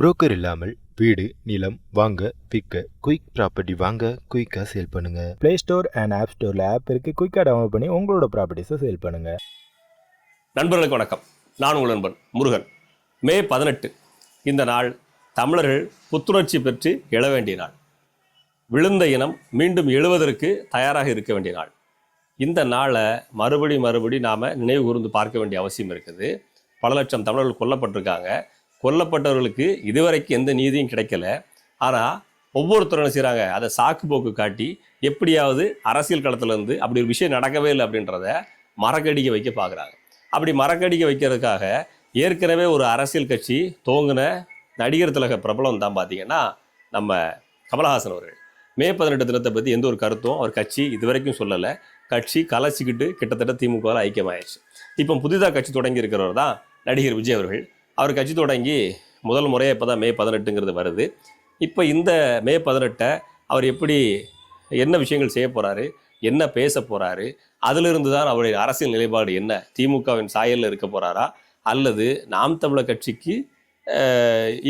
Broker இல்லாமல் வீடு நிலம் வாங்க விற்க குயிக் ப்ராப்பர்ட்டி வாங்க குயிக்காக சேல் பண்ணுங்க. ப்ளே ஸ்டோர் அண்ட் ஆப் ஸ்டோரில் ஆப் இருக்குது குயிக்காக டவுன்லோட் பண்ணி உங்களோட ப்ராப்பர்ட்டிஸை சேல் பண்ணுங்க. நண்பர்களுக்கு வணக்கம். நான் உங்கள் நண்பன் முருகன். மே பதினெட்டு. இந்த நாள் தமிழர்கள் புத்துணர்ச்சி பெற்று எழ வேண்டிய நாள். விழுந்த இனம் மீண்டும் எழுவதற்கு தயாராக இருக்க வேண்டிய நாள். இந்த நாளை மறுபடி மறுபடி நாம் நினைவு கூர்ந்து பார்க்க வேண்டிய அவசியம் இருக்குது. பல லட்சம் தமிழர்கள் கொல்லப்பட்டிருக்காங்க. கொல்லப்பட்டவர்களுக்கு இதுவரைக்கும் எந்த நீதியும் கிடைக்கல. ஆனால் ஒவ்வொருத்தரும் என்ன செய்கிறாங்க அதை சாக்கு போக்கு காட்டி எப்படியாவது அரசியல் களத்துலேருந்து அப்படி ஒரு விஷயம் நடக்கவே இல்லை அப்படின்றத மரக்கடிக்க வைக்க பார்க்குறாங்க அப்படி மரக்கடிக்க வைக்கிறதுக்காக ஏற்கனவே ஒரு அரசியல் கட்சி தோங்கின நடிகர் திலக பிரபலம் தான் பார்த்தீங்கன்னா நம்ம கமலஹாசன் அவர்கள். மே பதினெட்டு தினத்தை பற்றி எந்த ஒரு கருத்தும் அவர் கட்சி இதுவரைக்கும் சொல்லலை. கட்சி கலைச்சிக்கிட்டு கிட்டத்தட்ட திமுகவில் ஐக்கியமாயிடுச்சு. இப்போ புதிதாக கட்சி தொடங்கி இருக்கிறவர் தான் நடிகர் விஜய் அவர்கள். அவர் கட்சி தொடங்கி முதல் முறையாக இப்போ தான் மே பதினெட்டுங்கிறது வருது. இப்போ இந்த மே பதினெட்டை அவர் எப்படி என்ன விஷயங்கள் செய்ய போகிறாரு என்ன பேச போகிறாரு அதிலிருந்து தான் அவருடைய அரசியல் நிலைப்பாடு என்ன திமுகவின் சாயலில் இருக்க போகிறாரா அல்லது நாம் தமிழர் கட்சிக்கு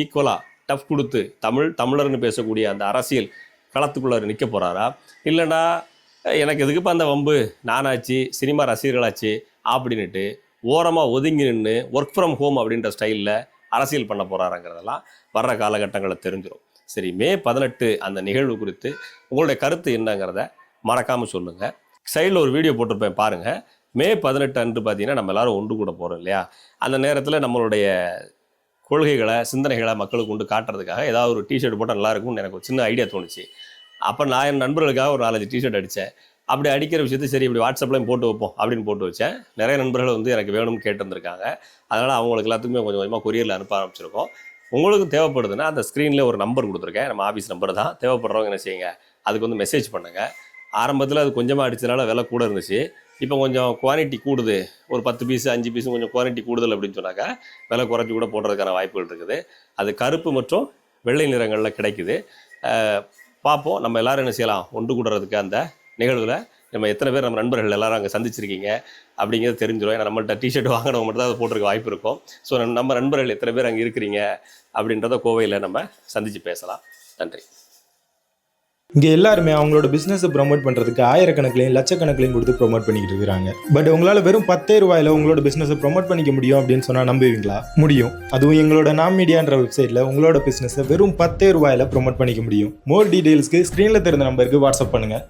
ஈக்குவலாக டஃப் கொடுத்து தமிழ் தமிழர்னு பேசக்கூடிய அந்த அரசியல் களத்துக்குள்ளே நிற்க போகிறாரா இல்லைன்னா எனக்கு எதுக்குப்பா அந்த வம்பு நானாச்சு சினிமா ரசிகர்களாச்சு அப்படின்ட்டு ஓரமாக ஒதுங்கி நின்று ஒர்க் ஃப்ரம் ஹோம் அப்படின்ற ஸ்டைலில் அரசியல் பண்ண போகிறாருங்கிறதெல்லாம் வர்ற காலகட்டங்களில் தெரிஞ்சிடும் சரி மே பதினெட்டு அந்த நிகழ்வு குறித்து உங்களுடைய கருத்து என்னங்கிறத மறக்காமல் சொல்லுங்கள் சைடில் ஒரு வீடியோ போட்டிருப்பேன் பாருங்கள் மே பதினெட்டு அன்று பார்த்தீங்கன்னா நம்ம எல்லாரும் ஒன்று கூட போகிறோம் இல்லையா? அந்த நேரத்தில் நம்மளுடைய கொள்கைகளை சிந்தனைகளை மக்களுக்கு கொண்டு காட்டுறதுக்காக ஏதாவது ஒரு டிஷர்ட் போட்டால் நல்லாயிருக்கும்னு எனக்கு ஒரு சின்ன ஐடியா தோணுச்சு. அப்போ நான் என் நண்பர்களுக்காக ஒரு நாலஞ்சு டிஷர்ட் அடித்தேன் அப்படி அடிக்கிற விஷயத்தை சரி இப்படி வாட்ஸ்அப்லையும் போட்டு வைப்போம் அப்படின்னு போட்டு வச்சேன். நிறைய நண்பர்கள் வந்து எனக்கு வேணும்னு கேட்டிருந்திருக்காங்க. அதனால் அவங்களுக்கு எல்லாத்துக்குமே கொஞ்சம் கொஞ்சமாக கொரியரில் அனுப்ப ஆரம்பிச்சிருக்கோம். உங்களுக்கு தேவைப்படுதுன்னா அந்த ஸ்க்ரீனில் ஒரு நம்பர் கொடுத்துருக்கேன். நம்ம ஆஃபீஸ் நம்பர் தான். தேவைப்படுறவங்க என்ன செய்யுங்க அதுக்கு வந்து மெசேஜ் பண்ணுங்கள் ஆரம்பத்தில் அது கொஞ்சமாக அடிச்சதுனால விலை கூட இருந்துச்சு. இப்போ கொஞ்சம் குவான்டிட்டி கூடுது. ஒரு பத்து பீஸ் அஞ்சு பீஸும் கொஞ்சம் குவாலிட்டி கூடுதல் அப்படின்னு சொன்னாக்கா விலை குறைச்சி கூட போடுறதுக்கான வாய்ப்புகள் இருக்குது. அது கருப்பு மற்றும் வெள்ளை நிறங்களில் கிடைக்குது. பார்ப்போம். நம்ம எல்லோரும் என்ன செய்யலாம்? ஒன்று கூடுறதுக்கு அந்த நிகழ்வில் நம்ம எத்தனை பேர் நம்ம நண்பர்கள் எல்லாரும் அங்கே சந்திச்சிருக்கீங்க அப்படிங்கிறது தெரிஞ்சிடும் ஏன்னா நம்மள்ட்ட டிஷர்ட் வாங்கினவங்க மட்டும் தான் அதை போட்டிருக்க வாய்ப்பு இருக்கும். ஸோ நம்ம நண்பர்கள் எத்தனை பேர் அங்கே இருக்கிறீங்க அப்படின்றத கோவையில் நம்ம சந்தித்து பேசலாம். நன்றி. இங்கே எல்லாருமே அவங்களோட பிஸ்னஸை ப்ரொமோட் பண்ணுறதுக்கு ஆயிரக்கணக்கிலையும் லட்சக்கணக்கிலையும் கொடுத்து ப்ரோமோட் பண்ணிக்கிட்டு இருக்கிறாங்க. பட் உங்களால் வெறும் பத்தே ரூபாயில் உங்களோட பிஸ்னஸை ப்ரொமோட் பண்ணிக்க முடியும் அப்படின்னு சொன்னால் நம்புவீங்களா? முடியும். அதுவும் எங்களோட நாம் மீடியான்ற வெப்சைட்டில் உங்களோட பிஸ்னஸை வெறும் பத்தே ரூபாயில் ப்ரொமோட் பண்ணிக்க முடியும். மோர் டீடைல்ஸ்க்கு ஸ்க்ரீனில் தெரிந்த நம்பருக்கு வாட்ஸ்அப் பண்ணுங்கள்